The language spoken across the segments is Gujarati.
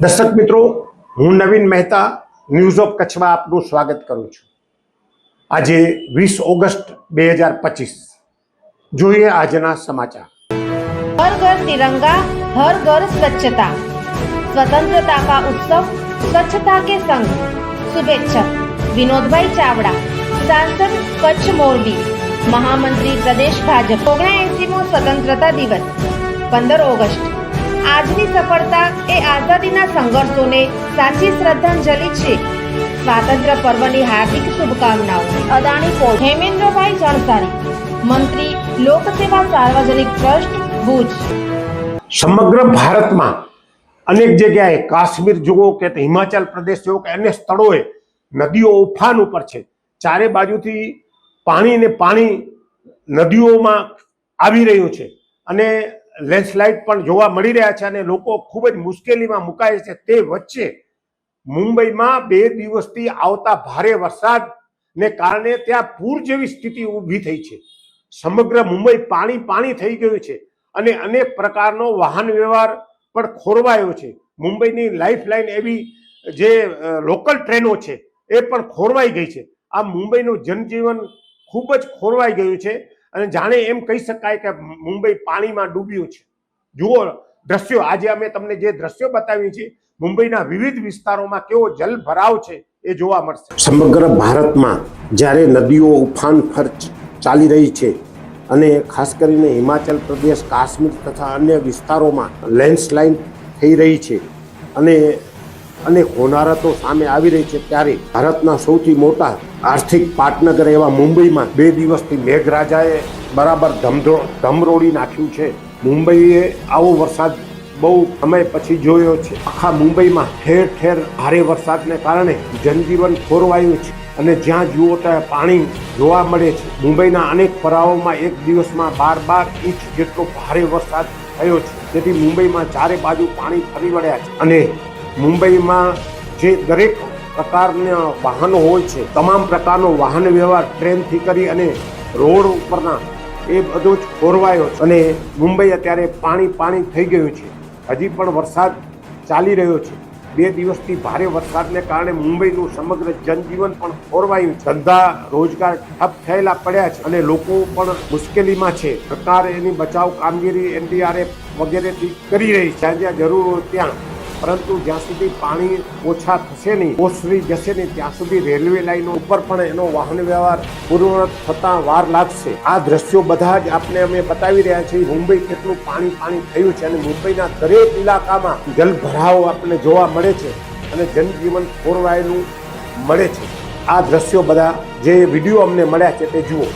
દર્શક મિત્રો, હું નવીન મહેતા ન્યૂઝ ઓફ કચ્છમાં આપનું સ્વાગત કરું છું. આજે વીસ ઓગસ્ટ બે હજાર પચીસ. જોઈએ આજના સમાચાર. હર ઘર તિરંગા, હર ઘર સ્વચ્છતા. સ્વતંત્રતા કા ઉત્સવ, સ્વચ્છતા કે સંઘ? શુભેચ્છક, વિનોદભાઈ ચાવડા, સાંસદ કચ્છ મોરબી, મહામંત્રી પ્રદેશ ભાજપ. ઓગણએસીમો સ્વતંત્રતા દિવસ, પંદર ઓગસ્ટ. આજની સફળતા એ આઝાદીના સંઘર્ષોને સાચી શ્રદ્ધાંજલિ છે. સ્વાતંત્ર્ય પર્વની હાર્દિક શુભકામનાઓ. અદાણી પોર્ટ. હેમેન્દ્રભાઈ જણસારી મંત્રી, લોકસેવા સાર્વજનિક ટ્રસ્ટ, ભુજ. સમગ્ર ભારતમાં અનેક જગ્યાએ કાશ્મીર જુઓ કે હિમાચલ પ્રદેશ જુઓ કે અન્ય સ્થળોએ નદીઓ ઉફાન ઉપર છે. ચારે બાજુથી પાણી ને પાણી નદીઓમાં આવી રહ્યું છે. અને લેન્ડસ્લાઇડ પણ જોવા મળી રહ્યા છે અને લોકો ખૂબ જ મુશ્કેલીમાં મુકાય છે તે વચ્ચે મુંબઈમાં બે દિવસથી આવતા ભારે વરસાદને કારણે ત્યાં પૂર જેવી સ્થિતિ ઊભી થઈ છે. સમગ્ર મુંબઈ પાણી પાણી થઈ ગયું છે અને અનેક પ્રકારનો વાહન વ્યવહાર પણ ખોરવાયો છે. મુંબઈની લાઈફ લાઈન એવી જે લોકલ ટ્રેનો છે એ પણ ખોરવાઈ ગઈ છે. આ મુંબઈનું જનજીવન ખૂબ જ ખોરવાઈ ગયું છે અને જાણે એમ કહી શકાય કે મુંબઈ પાણીમાં ડૂબ્યું છે. જુઓ દ્રશ્યો, આજે અમે તમને જે દ્રશ્યો બતાવી છે મુંબઈના વિવિધ વિસ્તારોમાં કેવો જલ ભરાવ છે એ જોવા મળશે. સમગ્ર ભારતમાં જ્યારે નદીઓ ઉફાન ફર ચાલી રહી છે અને ખાસ કરીને હિમાચલ પ્રદેશ, કાશ્મીર તથા અન્ય વિસ્તારોમાં લેન્ડસ્લાઇડ થઈ રહી છે અને અનેક હોનારતો સામે આવી રહી છે ત્યારે ભારતના સૌથી મોટા આર્થિક પાટનગર એવા મુંબઈમાં બે દિવસથી મેઘરાજાએ બરાબર ધમધો, ધમરોડી નાખ્યું છે. મુંબઈએ આવો વરસાદ બહુ સમય પછી જોયો છે. આખા મુંબઈમાં ઠેર ઠેર ભારે વરસાદને કારણે જનજીવન ખોરવાયું છે અને જ્યાં જુઓ ત્યાં પાણી જોવા મળે છે. મુંબઈના અનેક પરાઓમાં એક દિવસમાં બાર બાર ઇંચ જેટલો ભારે વરસાદ થયો છે. તેથી મુંબઈમાં ચારે બાજુ પાણી ફરી વળ્યા છે અને મુંબઈમાં જે દરેક પ્રકારના વાહનો હોય છે, તમામ પ્રકારનો વાહન વ્યવહાર ટ્રેનથી કરી અને રોડ ઉપરના એ બધો જ ખોરવાયો છે. અને મુંબઈ અત્યારે પાણી પાણી થઈ ગયું છે. હજી પણ વરસાદ ચાલી રહ્યો છે. બે દિવસથી ભારે વરસાદને કારણે મુંબઈનું સમગ્ર જનજીવન પણ ખોરવાયું ધંધા, રોજગાર ઠપ થયેલા પડ્યા છે અને લોકો પણ મુશ્કેલીમાં છે. સરકાર એની બચાવ કામગીરી એનડીઆરએફ વગેરેથી કરી રહી છે. જ્યાં જ્યાં જરૂર હોય ત્યાં. પરંતુ જ્યાં સુધી પાણી ઓછા થશે નહીં, ઓસરી જશે નહીં, ત્યાં સુધી રેલવે લાઈનો ઉપર પણ એનો વાહન વ્યવહાર પૂર્ણ થતા વાર લાગશે. આ દ્રશ્યો બધા જ આપણે અમે બતાવી રહ્યા છીએ. મુંબઈ કેટલું પાણી પાણી થયું છે અને મુંબઈના દરેક ઇલાકામાં જલભરાવો આપણને જોવા મળે છે અને જનજીવન ખોરવાયેલું મળે છે. આ દ્રશ્યો બધા જે વીડિયો અમને મળ્યા છે તે જુઓ.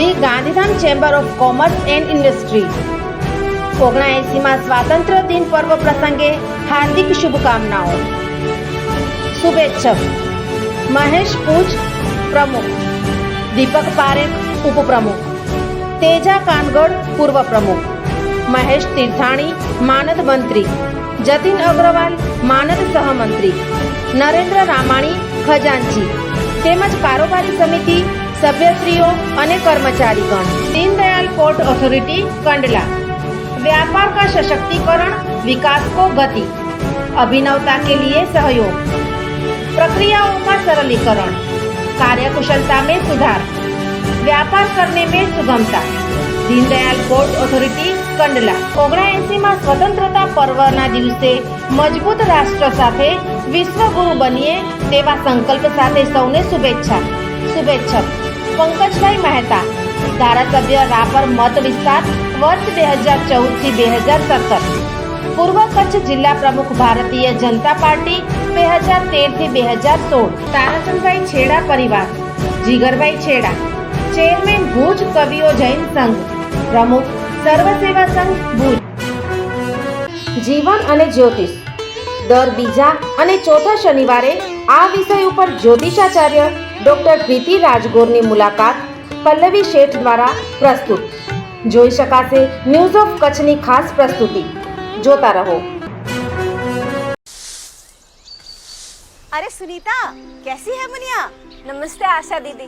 Assam chamber of commerce and industry. ઓગણએંસીમાં સ્વાતંત્ર્ય દિન પર્વ પ્રસંગે હાર્દિક શુભકામનાઓ. શુભેચ્છક. મહેશ પૂજ પ્રમુખ. દીપક પારેખ ઉપપ્રમુખ. તેજા કાનગડ પૂર્વ પ્રમુખ. મહેશ તીર્થાણી, માનદ મંત્રી. જતીન અગ્રવાલ, માનદ સહમંત્રી. નરેન્દ્ર રામાણી, ખજાનચી. તેમજ કારોબારી સમિતિ સભ્યશ્રીઓ અને કર્મચારીગણ દીનદયાલ પોર્ટ ઓથોરિટી કંડલા व्यापार का सशक्तिकरण विकास को गति अभिनवता के लिए सहयोग प्रक्रियाओं का सरलीकरण कार्यकुशलता में सुधार व्यापार करने में सुगमता दीनदयाल पोर्ट ઓથોરિટી કંડલા ઓગણએંસીમાં સ્વતંત્રતા પર્વના દિવસે મજબૂત રાષ્ટ્ર સાથે વિશ્વગુરુ બનીએ તેવા સંકલ્પ સાથે સૌને શુભેચ્છા શુભેચ્છક પંકજભાઈ મહેતા, ધારાસભ્ય રાપર મત વિસ્તાર, વર્ષ બે હજાર ચૌદથી બે હજાર સત્તર. પૂર્વ કચ્છ જિલ્લા પ્રમુખ ભારતીય જનતા પાર્ટી બે હજાર તેરથી બે હજાર સોળ. તારાચંદભાઈ છેડા પરિવાર, જીગરભાઈ છેડા. ચેરમેન ભુજ કવિઓ જૈન સંઘ, પ્રમુખ સર્વ સેવા સંઘ ભુજ. જીવન અને જ્યોતિષ. દર બીજા અને ચોથા શનિવારે આ વિષય ઉપર જ્યોતિષાચાર્ય ડોક્ટર પ્રીતિ રાજગોરની મુલાકાત પલ્લવી શેઠ દ્વારા પ્રસ્તુત જોઈ શકાશે ન્યૂઝ ઓફ કચ્છની ખાસ પ્રસ્તુતિ જોતા રહો अरे सुनीता कैसी है मुनिया नमस्ते आशा दीदी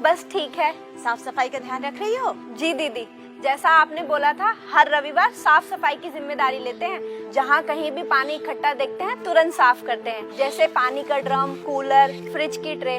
बस ठीक है साफ सफाई का ध्यान रख रही हो जी दीदी जैसा आपने बोला था हर रविवार साफ सफाई की जिम्मेदारी लेते हैं जहाँ कहीं भी पानी इकट्ठा देखते हैं तुरंत साफ करते हैं जैसे पानी का ड्रम कूलर फ्रिज की ट्रे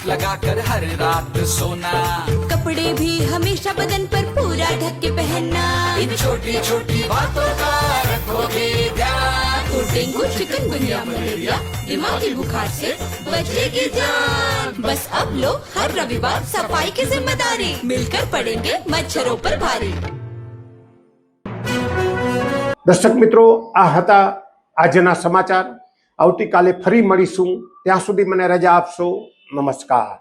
दोस्त लगाकर हर रात सोना कपड़े भी हमेशा बदन पर पूरा ढक के पहनना इन छोटी छोटी बातों का रखोगे ध्यान तो डेंगू चिकनगुनिया मलेरिया दिमागी बुखार से बचेगी जान बस अब लो हर रविवार सफाई की जिम्मेदारी मिलकर पड़ेंगे मच्छरों पर भारी દર્શક મિત્રો આ હતા આજના સમાચાર આવતીકાલે ફરી મળીશું ત્યાં સુધી મને રજા આપશો નમસ્કાર.